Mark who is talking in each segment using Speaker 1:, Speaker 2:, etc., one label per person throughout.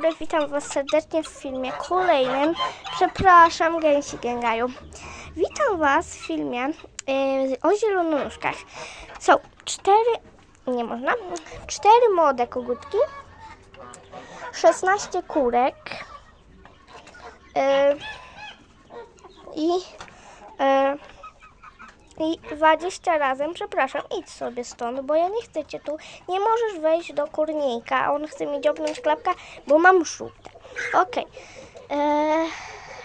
Speaker 1: dobry, witam Was serdecznie w filmie kolejnym. Przepraszam, gęsi gęgają. Witam Was w filmie yy, o zielonóżkach. Są cztery, nie można, cztery młode kogutki, 16 kurek yy, i yy, i 20 razem, przepraszam, idź sobie stąd, bo ja nie chcę cię tu. Nie możesz wejść do kurnika, a on chce mi dziobnąć klapka, bo mam żółte. Okej. E,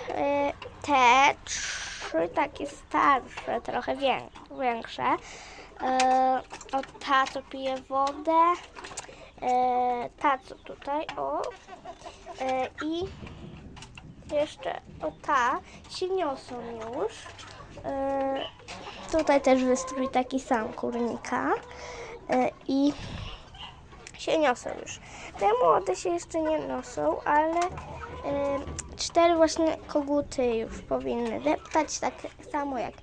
Speaker 1: e, Te trzy takie starsze, trochę wię- większe. E, o ta, co pije wodę. E, ta, co tutaj, o. E, I jeszcze o ta się niosą już. E, tutaj też wystrój taki sam kurnika. E, I się niosą już. Te młode się jeszcze nie niosą, ale e, cztery właśnie koguty już powinny deptać, tak samo jak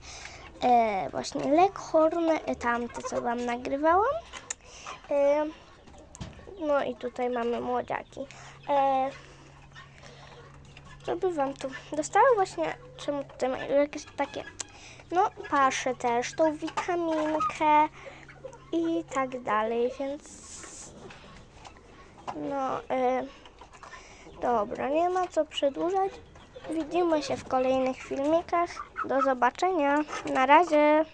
Speaker 1: właśnie leghorn, tamte co wam nagrywałam. No i tutaj mamy młodziaki. By wam tu dostały właśnie, czemu mają jakieś takie, no paszę też, tą witaminkę i tak dalej, więc no y, dobra, nie ma co przedłużać. Widzimy się w kolejnych filmikach. Do zobaczenia. Na razie.